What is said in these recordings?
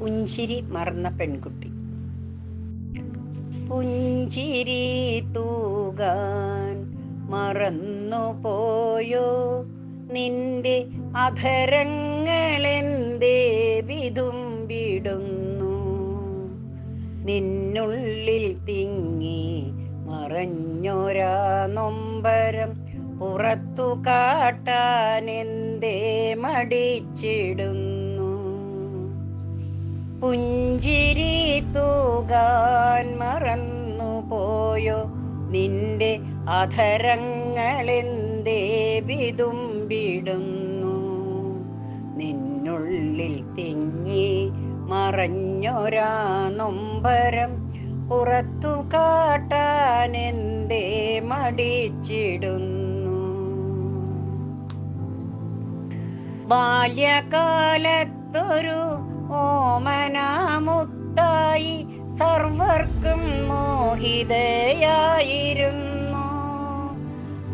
പുഞ്ചിരി മറന്ന പെൺകുട്ടി. പുഞ്ചിരി തൂകാൻ മറന്നു പോയോ നിന്റെ അധരങ്ങളെന്തേ വിതുമ്പിടുന്നു നിന്നുള്ളിൽ തിങ്ങി മറഞ്ഞൊരാ നൊമ്പരം പുറത്തു കാട്ടാൻ എന്തേ മടിച്ചിടുന്നു? പുഞ്ചിരി തൂകാൻ മറന്നു പോയോ നിന്റെ അധരങ്ങളെന്തേ വിതുമ്പിടുന്നു? നിന്നുള്ളിൽ തിങ്ങി മറഞ്ഞൊരാ നൊമ്പരം പുറത്തു കാട്ടാൻ എന്തേ മടിച്ചിടുന്നു? ബാല്യകാലത്തൊരു ഓമനാമുത്തായി സർവർക്കും മോഹിതയായിരുന്നു.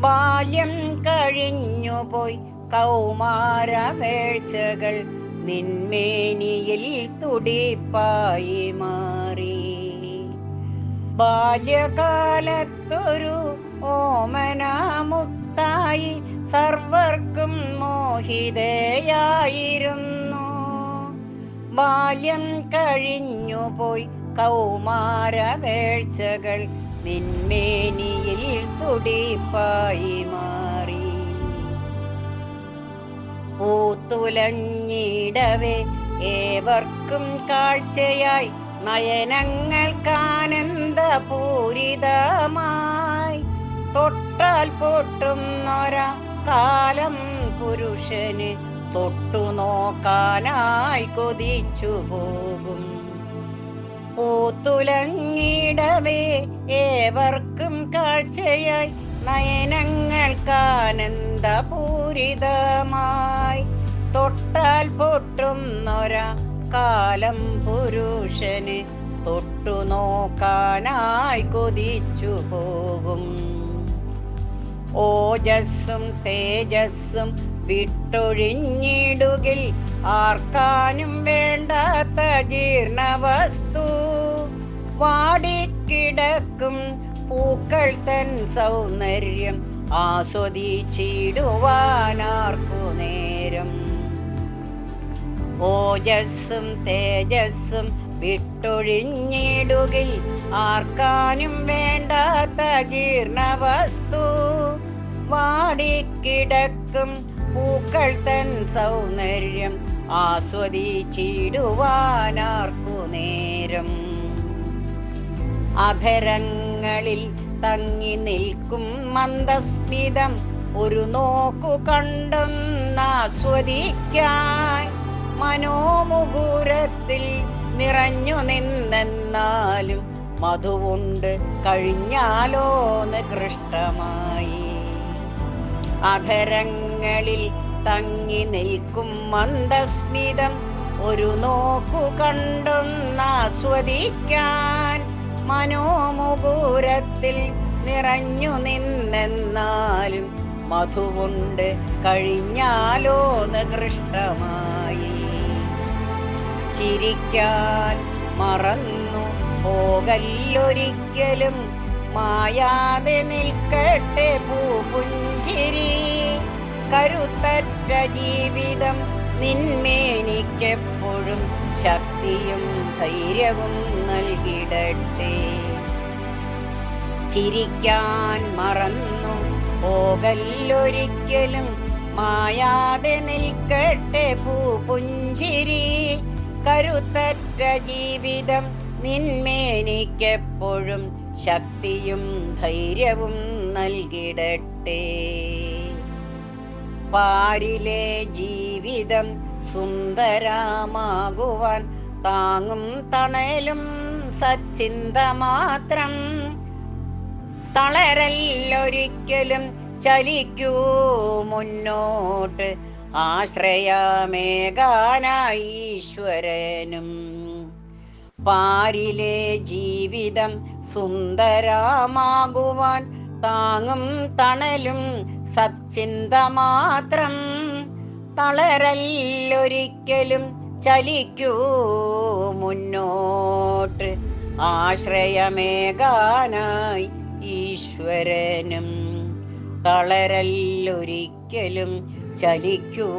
ബാല്യം കഴിഞ്ഞുപോയി കൗമാരവേഴ്ചകൾ നിന്മേനിയിൽ തുടിപ്പായി മാറി. ബാല്യകാലത്തൊരു ഓമനാമുത്തായി സർവർക്കും മോഹിതയായിരുന്നു. ബാല്യം കഴിഞ്ഞു പോയി കൗമാരവേഴ്ചകൾ നിന്മേനിയിൽ തുടിപ്പായി മാറി. പൂത്തുലഞ്ഞിടവേ ഏവർക്കും കാഴ്ചയായി നയനങ്ങൾക്കാനന്ദപൂരിതമായി തൊട്ടാൽ പൊട്ടുന്നൊരാ കാലം പുരുഷന് തൊട്ടു നോക്കാനായി കൊതിച്ചു പോകും. പൂത്തുലങ്ങിടവേ ഏവർക്കും കാഴ്ചയായി. നയനങ്ങൾക്കാനന്ദപൂരിതമായി തൊട്ടാൽ പൊട്ടുന്നൊര കാലം പുരുഷന് തൊട്ടു നോക്കാനായി കൊതിച്ചു പോകും. ഓജസ്സും തേജസ്സും വിട്ടൊഴിഞ്ഞിടുകിൽ ആർക്കാനും വേണ്ടാത്ത ജീർണവസ്തു. വാടിക്കിടക്കും പൂക്കൾ തൻ സൗന്ദര്യം ആസ്വദിച്ചിടുവാനാർക്കു നേരം. ഓജസ്സും തേജസ്സും വിട്ടൊഴിഞ്ഞിടുകിൽ ആർക്കാനും വേണ്ടാത്ത ജീർണവസ്തു. വാടിക്കിടക്കും പൂക്കൾ തൻ സൗന്ദര്യം ആസ്വദിച്ചിടുവാനാർക്കു നേരം. അധരങ്ങളിൽ തങ്ങി നിൽക്കും മന്ദസ്മിതം ഒരു നോക്കു കണ്ടൊന്നാസ്വദിക്കാൻ മനോമുകൂരത്തിൽ നിറഞ്ഞു നിന്നെന്നാലും മധുവുണ്ട് കഴിഞ്ഞാലോ നികൃഷ്ടമായി അധരങ്ങളിൽ തങ്ങി നിൽക്കും മന്ദസ്മിതം. ഒരു നോക്കു കണ്ടൊന്നാസ്വദിക്കാൻ മനോമുകൂരത്തിൽ നിറഞ്ഞു നിന്നെന്നാലും മധുവുണ്ട് കഴിഞ്ഞാലോ നികൃഷ്ടമായി ചിരിക്കാൻ മറന്നു പോകല്ലൊരിക്കലും മായാതെ നിൽക്കട്ടെ പൂപുഞ്ചിരി. കരുത്തറ്റ ജീവിതം നിന്മേനിക്കെപ്പോഴും ശക്തിയും ധൈര്യവും നൽകിടട്ടെ. ചിരിക്കാൻ മറന്നു പോകല്ലൊരിക്കലും മായാതെ നിൽക്കട്ടെ പൂപുഞ്ചിരി. കരുത്തറ്റ ജീവിതം നിന്മേനിക്കെപ്പോഴും ശക്തിയും ധൈര്യവും നൽകിടട്ടെ. പാരിലെ ജീവിതം സുന്ദരമാകുവാൻ താങ്ങും തണലും സച്ചിന്ത മാത്രം. തളരല്ലൊരിക്കലും ചലിക്കൂ മുന്നോട്ട്. ആശ്രയമേകാനായീശ്വരനും പാരിലെ ജീവിതം സുന്ദരമാകുവാൻ താങ്ങും തണലും സച്ചിന്ത മാത്രം തളരല്ലൊരിക്കലും ചലിക്കൂ മുന്നോട്ട്. ആശ്രയമേകാനായി ഈശ്വരനും തളരല്ലൊരിക്കലും ചലിക്കൂ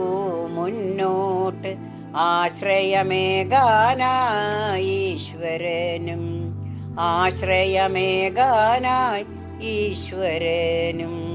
മുന്നോട്ട്. ആശ്രയമേകാനായി ഈശ്വരനും ആശ്രയമേകാനായി ഈശ്വരനും